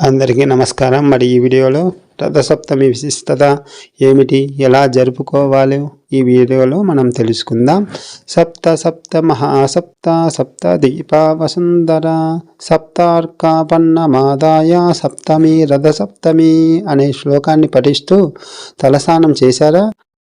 అందరికీ నమస్కారం. మరి ఈ వీడియోలో రథసప్తమి విశిష్టత ఏమిటి? ఎలా జరుపుకోవాలి? ఈ వీడియోలో మనం తెలుసుకుందాం. సప్త సప్త మహాసప్త సప్త దీపా వసుంధర సప్తార్కాపన్నమాదాయ సప్తమి రథసప్తమి అనే శ్లోకాన్ని పఠిస్తూ తలస్నానం చేశారా?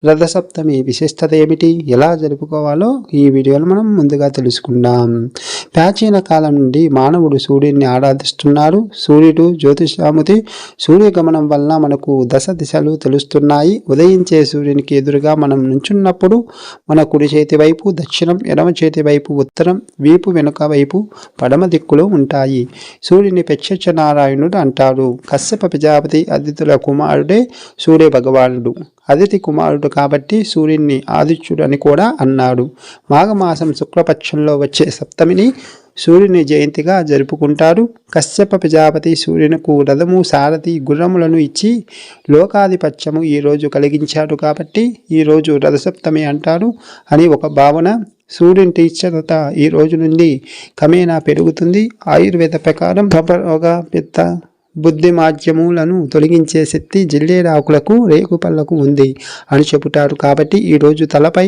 రథసప్తమి విశిష్టత ఏమిటి? ఎలా జరుపుకోవాలో ఈ వీడియోలో మనం ముందుగా తెలుసుకుందాం. ప్రాచీన కాలం నుండి మానవుడు సూర్యుడిని ఆరాధిస్తున్నారు. సూర్యుడు జ్యోతిషాముతి సూర్యగమనం వల్ల మనకు దశ దిశలు తెలుస్తున్నాయి. ఉదయించే సూర్యునికి ఎదురుగా మనం నుంచున్నప్పుడు మన కుడి చేతి వైపు దక్షిణం ఎడమ చేతి వైపు ఉత్తరం వీపు వెనుక వైపు పడమ దిక్కులు ఉంటాయి. సూర్యుని ప్రత్యక్ష నారాయణుడు అంటారు. కశ్యప ప్రజాపతి అతిథుల కుమారుడే సూర్య భగవానుడు అదితి కుమారుడు కాబట్టి సూర్యుని ఆదిత్యుడు అని కూడా అన్నాడు. మాఘమాసం శుక్లపక్షంలో వచ్చే సప్తమిని సూర్యుని జయంతిగా జరుపుకుంటారు. కశ్యప ప్రజాపతి సూర్యునకు రథము సారథి గుర్రములను ఇచ్చి లోకాధిపత్యము ఈరోజు కలిగించాడు కాబట్టి ఈరోజు రథసప్తమి అంటారు అని ఒక భావన. సూర్యుని తీక్షణత ఈ రోజు నుండి క్రమేణా పెరుగుతుంది. ఆయుర్వేద ప్రకారం కపరోగ పిత్త బుద్ధి మాధ్యములను తొలగించే శక్తి జిల్లేడు ఆకులకు రేకుపళ్ళకు ఉంది అని చెబుతారు కాబట్టి ఈరోజు తలపై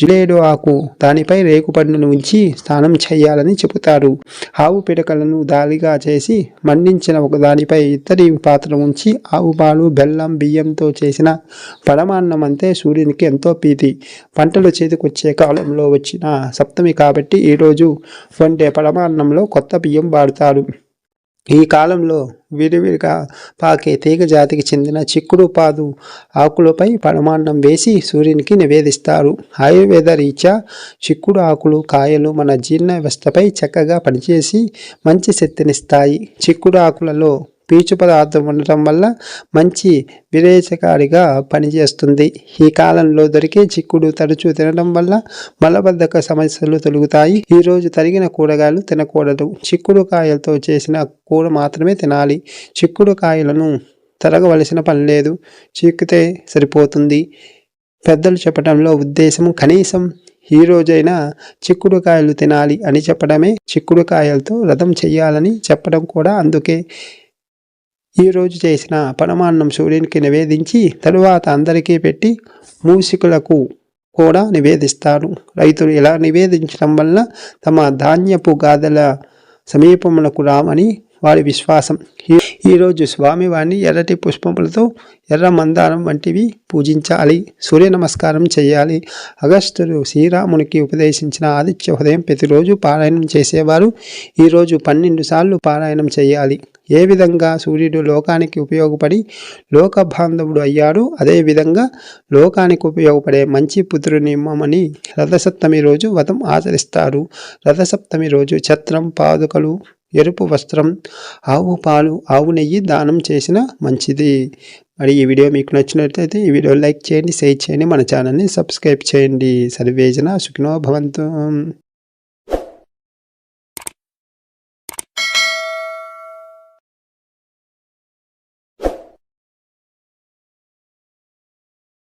జిల్లేడు ఆకు దానిపై రేకుపండును ఉంచి స్నానం చేయాలని చెబుతారు. ఆవు పిడకలను దాలిగా చేసి మండించిన ఒక దానిపై ఇత్తడి పాత్ర ఉంచి ఆవు పాలు బెల్లం బియ్యంతో చేసిన పరమాన్నం అంతే సూర్యునికి ఎంతో ప్రీతి. పంటలు చేతికొచ్చే కాలంలో వచ్చిన సప్తమి కాబట్టి ఈరోజు వండే పరమాన్నంలో కొత్త బియ్యం వాడతారు. ఈ కాలంలో విడివిడిగా పాకే తీగ జాతికి చెందిన చిక్కుడు పాదు ఆకులపై పరమాన్నం వేసి సూర్యునికి నివేదిస్తారు. ఆయుర్వేద రీత్యా చిక్కుడు ఆకులు కాయలు మన జీర్ణ వ్యవస్థపై చక్కగా పనిచేసి మంచి శక్తినిస్తాయి. చిక్కుడు ఆకులలో పీచు పదార్థం ఉండటం వల్ల మంచి విరేచకారిగా పనిచేస్తుంది. ఈ కాలంలో దొరికే చిక్కుడు తరచూ తినడం వల్ల మలబద్ధక సమస్యలు తొలుగుతాయి. ఈరోజు తరిగిన కూరగాయలు తినకూడదు. చిక్కుడు కాయలతో చేసిన కూర మాత్రమే తినాలి. చిక్కుడు కాయలను తరగవలసిన పని లేదు. చిక్కితే సరిపోతుంది. పెద్దలు చెప్పడంలో ఉద్దేశం కనీసం ఈ రోజైనా చిక్కుడుకాయలు తినాలి అని చెప్పడమే. చిక్కుడుకాయలతో రథం చెయ్యాలని చెప్పడం కూడా అందుకే. ఈరోజు చేసిన పరమాన్నం సూర్యునికి నివేదించి తరువాత అందరికీ పెట్టి మూసికులకు కూడా నివేదిస్తారు రైతులు ఇలా నివేదించడం వల్ల తమ ధాన్యపు గాథల సమీపములకు రామని వారి విశ్వాసం. ఈరోజు స్వామివారిని ఎర్రటి పుష్పములతో ఎర్ర మందారం వంటివి పూజించాలి. సూర్య నమస్కారం చేయాలి. అగస్టుడు శ్రీరామునికి ఉపదేశించిన ఆదిత్య ఉదయం ప్రతిరోజు పారాయణం చేసేవారు. ఈరోజు పన్నెండు సార్లు పారాయణం చేయాలి. ఏ విధంగా సూర్యుడు లోకానికి ఉపయోగపడి లోక బాంధవుడు అయ్యాడు అదేవిధంగా లోకానికి ఉపయోగపడే మంచి పుత్రుని ఇమ్మని రథసప్తమి రోజు వ్రతం ఆచరిస్తారు. రథసప్తమి రోజు ఛత్రం పాదుకలు ఎరుపు వస్త్రం ఆవు పాలు ఆవు నెయ్యి దానం చేసిన మంచిది. మరి ఈ వీడియో మీకు నచ్చినట్లయితే ఈ వీడియో లైక్ చేయండి షేర్ చేయండి మన ఛానల్ని సబ్స్క్రైబ్ చేయండి. సర్వేజన సుఖినో భవంతు.